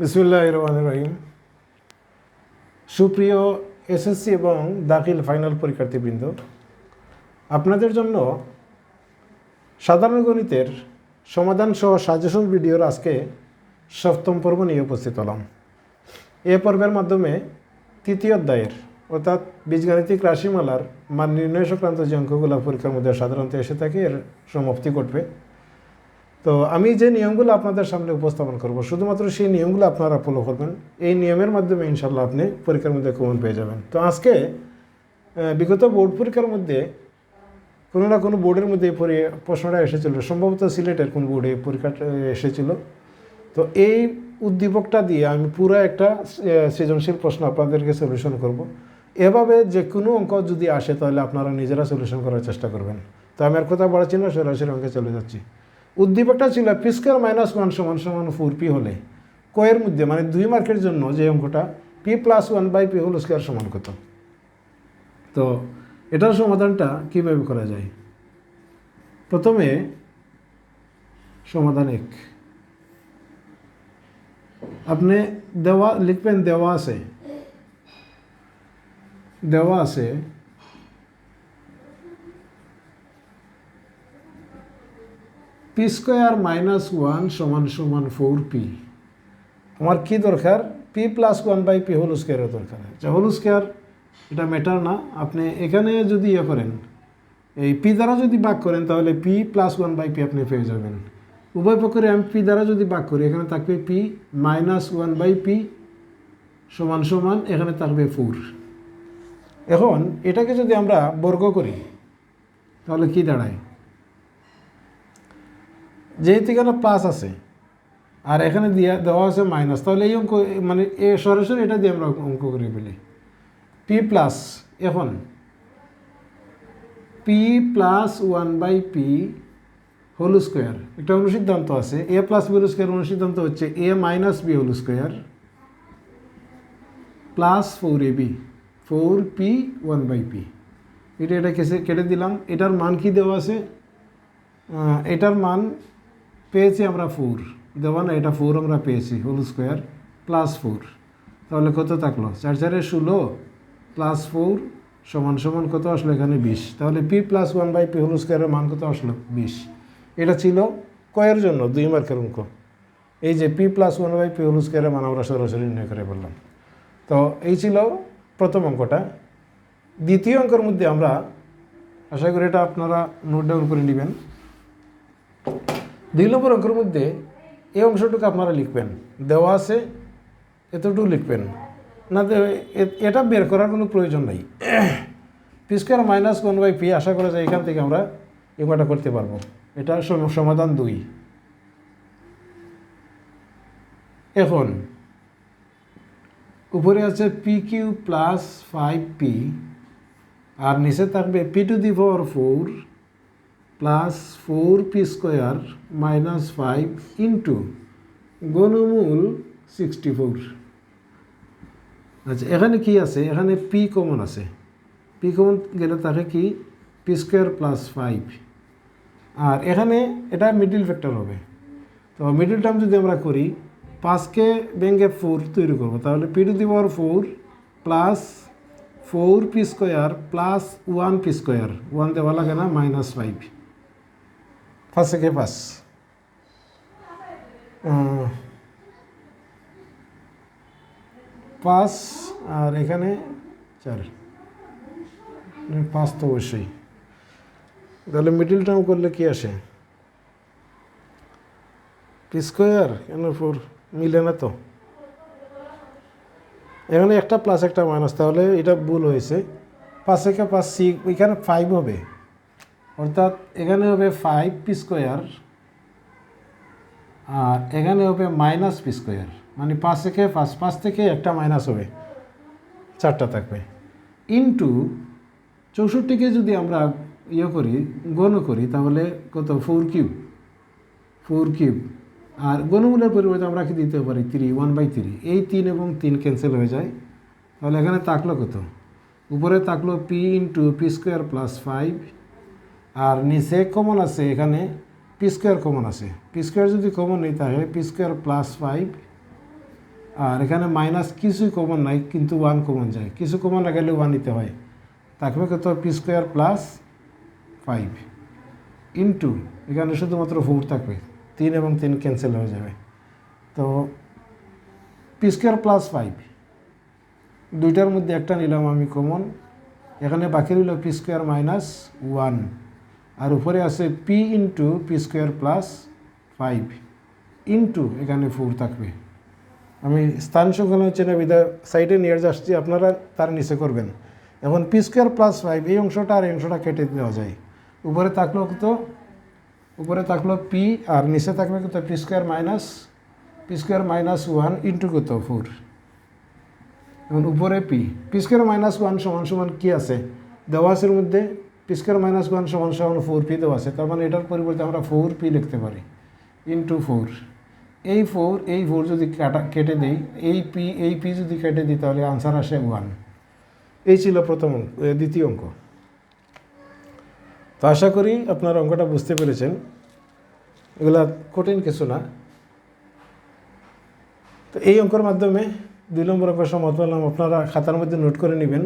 বিসমুল্লাহ রহমান রহিম সুপ্রিয় এসএসসি এবং দাখিল ফাইনাল পরীক্ষার্থীবৃন্দ, আপনাদের জন্য সাধারণ গণিতের সমাধান সহ সাজেশন ভিডিওর আজকে সপ্তম পর্ব নিয়ে উপস্থিত হলাম। এ পর্বের মাধ্যমে তৃতীয় অধ্যায়ের, অর্থাৎ বীজগাণিতিক রাশিমালার মান নির্ণয় সংক্রান্ত যে অঙ্কগুলো পরীক্ষার মধ্যে সাধারণত এসে থাকে, এর সমাপ্তি ঘটবে। তো আমি যে নিয়মগুলো আপনাদের সামনে উপস্থাপন করব, শুধুমাত্র সেই নিয়মগুলো আপনারা ফলো করবেন। এই নিয়মের মাধ্যমে ইনশাল্লাহ আপনি পরীক্ষার মধ্যে কমন পেয়ে যাবেন। তো আজকে বিগত বোর্ড পরীক্ষার মধ্যে কোনো না কোনো বোর্ডের মধ্যে এই পরি- প্রশ্নটা এসেছিল। সম্ভবত সিলেটের কোন বোর্ডে পরীক্ষাটা এসেছিল। তো এই উদ্দীপকটা দিয়ে আমি পুরো একটা সৃজনশীল প্রশ্ন আপনাদেরকে সলিউশন করব। এভাবে যে কোনো অঙ্ক যদি আসে, তাহলে আপনারা নিজেরা সলিউশন করার চেষ্টা করবেন। তো আমি আর কথা বাড়াচ্ছি না, সরাসরি অঙ্কে চলে যাচ্ছি। উদ্দীপকটা ছিল পি স্কোয়ার মাইনাস ওয়ান সমান সমান ফোর পি হলে। কয়ের মধ্যে মানে দুই মার্কের জন্য যে অঙ্কটা P plus one by P whole square সমান কত? তো এটার সমাধানটা কীভাবে করা যায়? প্রথমে সমাধান এক। আপনি দেওয়া, লিখবেন দেওয়া আছে। দেওয়া আছে পি স্কোয়ার মাইনাস ওয়ান সমান সমান ফোর পি। আমার কি দরকার? P plus one by P whole স্কোয়ারের দরকার। আচ্ছা হোল স্কোয়ার, এটা ম্যাটার না। আপনি এখানে যদি ইয়ে করেন, এই পি দ্বারা যদি বাক করেন, তাহলে P plus one by P আপনি পেয়ে যাবেন। উভয় পক্ষের আমি পি দ্বারা যদি ভাগ করি, এখানে থাকবে P minus one by P সমান সমান, এখানে থাকবে ফোর। এখন এটাকে যদি আমরা বর্গ করি, তাহলে কি দাঁড়ায়? যেহেতু এখানে প্লাস আছে, আর এখানে দিয়া দেওয়া আছে মাইনাস তাহলে এই অঙ্ক মানে এ সরাসরি এটা দিয়ে আমরা অঙ্ক করে ফেলি। পি প্লাস এখন P plus one by P whole square একটা অনুসিদ্ধান্ত আছে A plus B whole square অনুসিদ্ধান্ত হচ্ছে A minus B whole square plus four A B four P one by P এটা এটা কেসে কেটে দিলাম, এটার মান কি দেওয়া আছে? এটার মান পেয়েছি আমরা ফোর দেওয়া না, এটা ফোর আমরা পেয়েছি হোল স্কোয়ার প্লাস ফোর তাহলে কত থাকল? চার চারে ষোলো প্লাস ফোর সমান সমান কত আসলো এখানে বিশ। তাহলে P plus one by P whole স্কোয়ারের মান কত আসলো? বিশ। এটা ছিল কয়ের জন্য? দুই মার্কের অঙ্ক। এই যে P plus one by P whole স্কোয়ারের মান আমরা সরাসরি নির্ণয় করে বললাম তো এই ছিল প্রথম অঙ্কটা। দ্বিতীয় অঙ্কের মধ্যে আমরা, আশা করি এটা আপনারা নোট ডাউন করে নেবেন। দুই নম্বর অঙ্কের মধ্যে এই অংশটুকু আপনারা লিখবেন। দেওয়া আছে, এতটুকু লিখবেন। না এটা বের করার কোনো প্রয়োজন নেই। P square minus one by P, আশা করা যায় এখান থেকে আমরা এগুলোটা করতে পারব। এটা সম- সমাধান দুই। এখন, উপরে আছে P Q plus five P, আর নিচে থাকবে P to the power four plus four P square minus five into গণমূল sixty four আচ্ছা এখানে কি আছে? এখানে পি কমন আছে। পি কমন গেলে তাকে কি? পি স্কোয়ার প্লাস ফাইভ আর এখানে এটা মিডিল ফ্যাক্টর হবে। তো মিডিল টার্ম যদি আমরা করি পাঁচকে ব্যাঙ্গে ফোর তৈরি করব, তাহলে P to the power four plus four P square plus one P square one দেওয়া লাগে না মাইনাস ফাইভ পাঁচ থেকে পাঁচ আর এখানে চার। মানে পাঁচ তো অবশ্যই। তাহলে মিডিল টার্ম করলে কি আসে? পি স্কোয়ার কেন ফোর মিলে না তো? এখানে একটা প্লাস একটা মাইনাস তাহলে এটা ভুল হয়েছে। পাঁচ থেকে পাঁচ সি এখানে ফাইভ হবে। অর্থাৎ এখানে হবে ফাইভ পি স্কোয়ার আর এখানে হবে মাইনাস পি স্কোয়ার মানে পাঁচ থেকে পাঁচ পাঁচ থেকে একটা মাইনাস হবে। চারটা থাকবে। ইন্টু চৌষট্টিকে যদি আমরা ইয়ে করি, গণ করি, তাহলে কত? ফোর কিউব ফোর কিউব আর গণমূলের পরিবর্তে আমরা কি দিতে পারি? থ্রি ওয়ান বাই থ্রি এই তিন এবং তিন ক্যান্সেল হয়ে যায়। তাহলে এখানে তাকলো কত? উপরে তাকলো P into P square plus five আর নিচে কমন আছে, এখানে পি স্কোয়ার কমন আছে। পি স্কোয়ার যদি কমন নেই, তাহলে পি স্কোয়ার প্লাস ফাইভ আর এখানে মাইনাস কিছুই কমন নাই, কিন্তু ওয়ান কমন যায়। কিছু কমন না গেলে ওয়ান নিতে হয়। থাকবে কত? P square plus five into এখানে শুধুমাত্র ফোর থাকবে। তিন এবং তিন ক্যান্সেল হয়ে যাবে। তো পি স্কোয়ার প্লাস ফাইভ দুইটার মধ্যে একটা নিলাম আমি কমন এখানে বাকি রইল পি স্কোয়ার মাইনাস ওয়ান আর উপরে আছে P into P square plus five into এখানে ফোর থাকবে। আমি স্থান সংখ্যা চেনে বিদা সাইডে নিয়ে আসছি আপনারা তার নিচে করবেন। এখন পি স্কোয়ার প্লাস ফাইভ এই অংশটা আর এই অংশটা কেটে দেওয়া যায়। উপরে থাকল কত? উপরে থাকল পি আর নিচে থাকবে কত? P square minus P square minus one into কত? ফোর এখন উপরে P P square minus one সমান সমান কী আছে? দেওয়া আছে মধ্যে পি স্কোয়ার মাইনাস ওয়ান সমান সমান ফোর পি দেওয়া আছে, তার মানে এটার পরিবর্তে আমরা ফোর পি লিখতে পারি ইন্টু ফোর এই ফোর এই ফোর যদি কাটা, কেটে দিই, এই পি এই পি যদি কেটে দিই, তাহলে আনসার আসে ওয়ান এই ছিল প্রথম দ্বিতীয় অঙ্ক। তো আশা করি আপনার অঙ্কটা বুঝতে পেরেছেন। এগুলা কঠিন কিছু না। তো এই অঙ্কের মাধ্যমে দুই নম্বর অঙ্ক সমাধান আপনারা খাতার মধ্যে নোট করে নেবেন।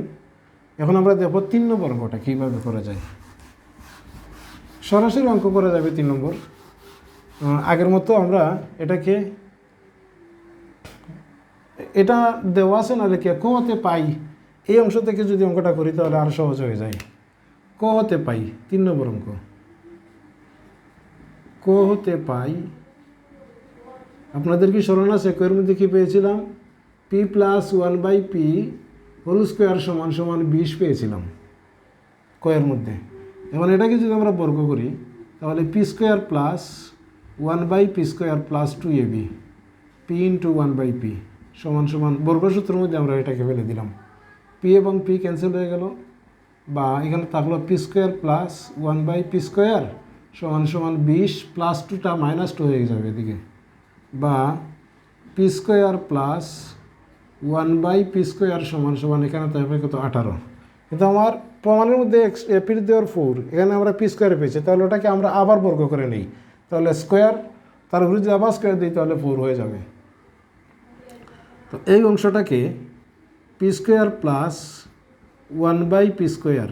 এখন আমরা দেখব তিন নম্বর অঙ্কটা কীভাবে করা যায়। সরাসরি অঙ্ক করা যাবে তিন নম্বর। আগের মতো আমরা এটাকে, এটা দেওয়া আছে না লিখে ক হতে পাই, এই অংশ থেকে যদি অঙ্কটা করি তাহলে আরও সহজ হয়ে যায়। ক হতে পাই, তিন নম্বর অঙ্ক। ক হতে পাই, আপনাদের কি স্মরণ আছে? কয়ের মধ্যে কী পেয়েছিলাম? P plus one by P whole square সমান সমান বিশ পেয়েছিলাম কয়ের মধ্যে। এখন এটাকে যদি আমরা বর্গ করি, তাহলে P square plus one by P square plus two A B, P into one by P সমান সমান বর্গসূত্রের মধ্যে আমরা এটাকে ফেলে দিলাম। পি এবং পি ক্যান্সেল হয়ে গেল বা এখানে থাকল P square plus one by P square সমান সমান বিশ প্লাস টুটা মাইনাস টু হয়ে যাবে এদিকে। বা P square plus one by P square সমান সমান, এখানে থাকবে কত আঠারো। কিন্তু আমার প্রমাণের মধ্যে এক্স এপির দেওয়ার ফোর, এখানে আমরা পি স্কোয়ার পেয়েছি, তাহলে ওটাকে আমরা আবার বর্গ করে নিই। তাহলে স্কোয়ার, তার উপরে যদি আবার স্কোয়ার দিই, তাহলে ফোর হয়ে যাবে। তো এই অংশটাকে P square plus one by P square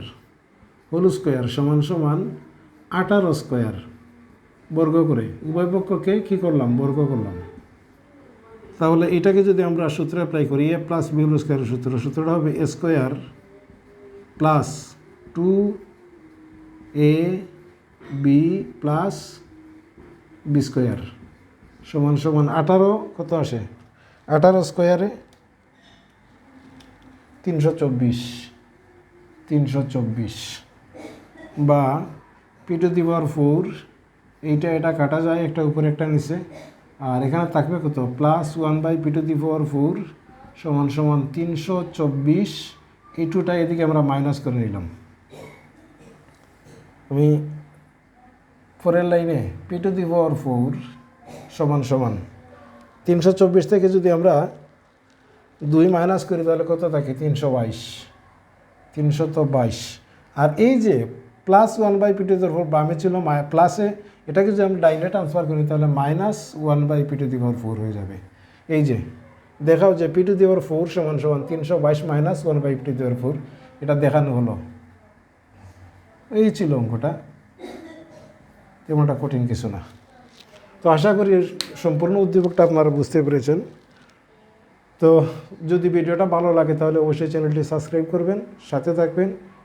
whole square সমান সমান আঠারো স্কোয়ার বর্গ করে। উভয় পক্ষকে কী করলাম? বর্গ করলাম। তাহলে এটাকে যদি আমরা সূত্রে অ্যাপ্লাই করি এ প্লাস বি হোল স্কোয়ারের সূত্র, সূত্রটা হবে A square plus two A B plus B square সমান সমান আঠারো, কত আসে? আঠারো স্কোয়ারে তিনশো চব্বিশ তিনশো চব্বিশ বা পি দিবার ফোর এইটা এটা কাটা যায় একটা উপরে, একটা নিচে। আর এখানে থাকবে কত? Plus one by P to the power four সমান সমান তিনশো চব্বিশ। এই টুটা এদিকে আমরা মাইনাস করে নিলাম। আমি পরের লাইনে P to the power four সমান সমান তিনশো চব্বিশ থেকে যদি আমরা দুই মাইনাস করি, তাহলে কত থাকে? তিনশো বাইশ। তিনশো তো বাইশ। আর এই যে plus one by P to the four বামে ছিল প্লাসে এটাকে যদি আমরা ডাইনে ট্রান্সফার করি, তাহলে minus one by P to the power four হয়ে যাবে। এই যে, দেখাও যে P to the power four সমান সমান তিনশো বাইশ minus one by P to the four এটা দেখানো হলো। এই ছিল অঙ্কটা। তেমনটা কঠিন কিছু না। তো আশা করি সম্পূর্ণ উদ্দীপকটা আপনারা বুঝতে পেরেছেন। তো যদি ভিডিওটা ভালো লাগে, তাহলে অবশ্যই চ্যানেলটি সাবস্ক্রাইব করবেন, সাথে থাকবেন।